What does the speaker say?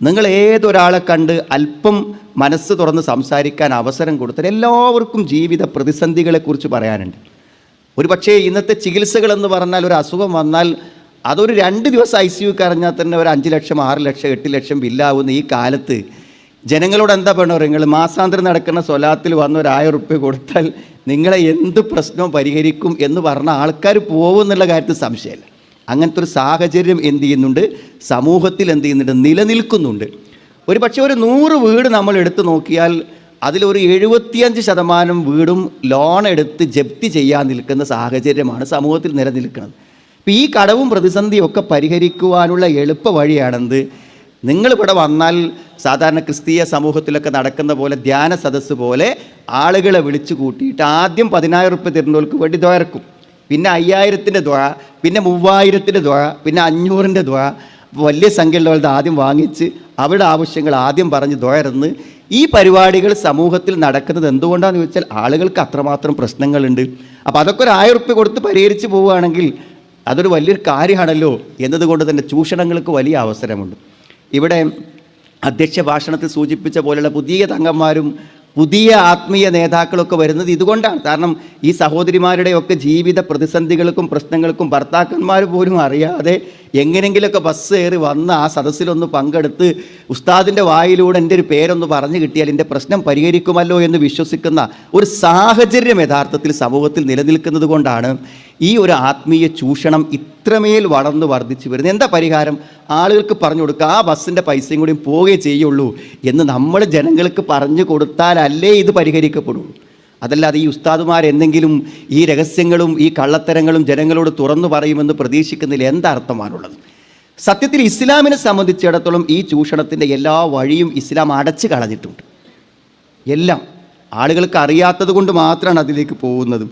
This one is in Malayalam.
നിങ്ങൾ ഏതൊരാളെ കണ്ട് അല്പം മനസ്സ് തുറന്ന് സംസാരിക്കാൻ അവസരം കൊടുത്താൽ എല്ലാവർക്കും ജീവിത പ്രതിസന്ധികളെക്കുറിച്ച് പറയാനുണ്ട്. ഒരു പക്ഷേ ഇന്നത്തെ ചികിത്സകളെന്ന് പറഞ്ഞാൽ ഒരു അസുഖം വന്നാൽ അതൊരു രണ്ട് ദിവസം ഐ സി യു കറിഞ്ഞാൽ തന്നെ ഒരു അഞ്ച് ലക്ഷം ആറ് ലക്ഷം എട്ട് ലക്ഷം ബില്ലാവുന്ന ഈ കാലത്ത് ജനങ്ങളോട് എന്താ പറയണോ നിങ്ങൾ മാസാന്തരം നടക്കുന്ന സ്വലാത്തിൽ വന്ന ഒരു ആയിരം ഉറുപ്പ്യ കൊടുത്താൽ നിങ്ങളെ എന്ത് പ്രശ്നവും പരിഹരിക്കും എന്ന് പറഞ്ഞ ആൾക്കാർ പോകുമെന്നുള്ള കാര്യത്തിൽ സംശയമില്ല. അങ്ങനത്തെ ഒരു സാഹചര്യം എന്ത് ചെയ്യുന്നുണ്ട്? സമൂഹത്തിൽ എന്ത് ചെയ്യുന്നുണ്ട്? നിലനിൽക്കുന്നുണ്ട്. ഒരു പക്ഷേ ഒരു നൂറ് വീട് നമ്മൾ എടുത്തു നോക്കിയാൽ അതിലൊരു എഴുപത്തിയഞ്ച് ശതമാനം വീടും ലോൺ എടുത്ത് ജപ്തി ചെയ്യാൻ നിൽക്കുന്ന സാഹചര്യമാണ് സമൂഹത്തിൽ നിലനിൽക്കുന്നത്. ഇപ്പം ഈ കടവും പ്രതിസന്ധിയൊക്കെ പരിഹരിക്കുവാനുള്ള എളുപ്പ വഴിയാണെന്ത്? നിങ്ങളിവിടെ വന്നാൽ സാധാരണ ക്രിസ്തീയ സമൂഹത്തിലൊക്കെ നടക്കുന്ന പോലെ ധ്യാന സദസ്സ് പോലെ ആളുകളെ വിളിച്ചു കൂട്ടിയിട്ട് ആദ്യം പതിനായിരം റുപ്യ തരുന്നവർക്ക് വേണ്ടി ദ്വയർക്കും പിന്നെ അയ്യായിരത്തിന്റെ ദ്വ പിന്നെ മൂവായിരത്തിന്റെ ദ്വ പിന്നെ അഞ്ഞൂറിന്റെ ദ്വ. വലിയ സംഖ്യയുള്ളവരുടെ ആദ്യം വാങ്ങിച്ച് അവരുടെ ആവശ്യങ്ങൾ ആദ്യം പറഞ്ഞ് ദ്വയർന്ന് ഈ പരിപാടികൾ സമൂഹത്തിൽ നടക്കുന്നത് എന്തുകൊണ്ടാണെന്ന് ചോദിച്ചാൽ ആളുകൾക്ക് അത്രമാത്രം പ്രശ്നങ്ങളുണ്ട്. അപ്പോൾ അതൊക്കെ ഒരു ആയിരം റുപ്യ കൊടുത്ത് പരിഹരിച്ച് പോവുകയാണെങ്കിൽ അതൊരു വലിയൊരു കാര്യമാണല്ലോ എന്നതുകൊണ്ട് തന്നെ ചൂഷണങ്ങൾക്ക് വലിയ അവസരമുണ്ട്. ഇവിടെ അധ്യക്ഷ ഭാഷണത്തിൽ സൂചിപ്പിച്ച പോലെയുള്ള പുതിയ തങ്ങന്മാരും പുതിയ ആത്മീയ നേതാക്കളൊക്കെ വരുന്നത് ഇതുകൊണ്ടാണ്. കാരണം ഈ സഹോദരിമാരുടെയൊക്കെ ജീവിത പ്രതിസന്ധികൾക്കും പ്രശ്നങ്ങൾക്കും ഭർത്താക്കന്മാർ പോലും അറിയാതെ എങ്ങനെങ്കിലുമൊക്കെ ബസ് കയറി വന്ന് ആ സദസ്സിലൊന്ന് പങ്കെടുത്ത് ഉസ്താദിന്റെ വായിലൂടെ എന്റെ ഒരു പേരൊന്ന് പറഞ്ഞു കിട്ടിയാൽ എന്റെ പ്രശ്നം പരിഹരിക്കുമല്ലോ എന്ന് വിശ്വസിക്കുന്ന ഒരു സാഹചര്യം യഥാർത്ഥത്തിൽ സമൂഹത്തിൽ നിലനിൽക്കുന്നത് കൊണ്ടാണ്. ഈ ഒരു ആത്മീയ ചൂഷണം ഇത്രമേൽ വളർന്നു വർദ്ധിച്ചു വരുന്നത് എന്താ പരിഹാരം? ആളുകൾക്ക് പറഞ്ഞു കൊടുക്കുക ആ ബസ്സിന്റെ പൈസയും കൂടി പോവുകയേ ചെയ്യുള്ളൂ എന്ന് നമ്മൾ ജനങ്ങൾക്ക് പറഞ്ഞു കൊടുത്താലല്ലേ ഇത് പരിഹരിക്കപ്പെടുള്ളൂ. അതല്ലാതെ ഈ ഉസ്താദുമാർ എന്തെങ്കിലും ഈ രഹസ്യങ്ങളും ഈ കള്ളത്തരങ്ങളും ജനങ്ങളോട് തുറന്നു പറയുമെന്ന് പ്രതീക്ഷിക്കുന്നതിൽ എന്തർത്ഥമാണുള്ളത് സത്യത്തിൽ ഇസ്ലാമിനെ സംബന്ധിച്ചിടത്തോളം ഈ ചൂഷണത്തിന്റെ എല്ലാ വഴിയും ഇസ്ലാം അടച്ചു കളഞ്ഞിട്ടുണ്ട്. എല്ലാം ആളുകൾക്ക് അറിയാത്തത് കൊണ്ട് മാത്രമാണ് അതിലേക്ക് പോകുന്നതും.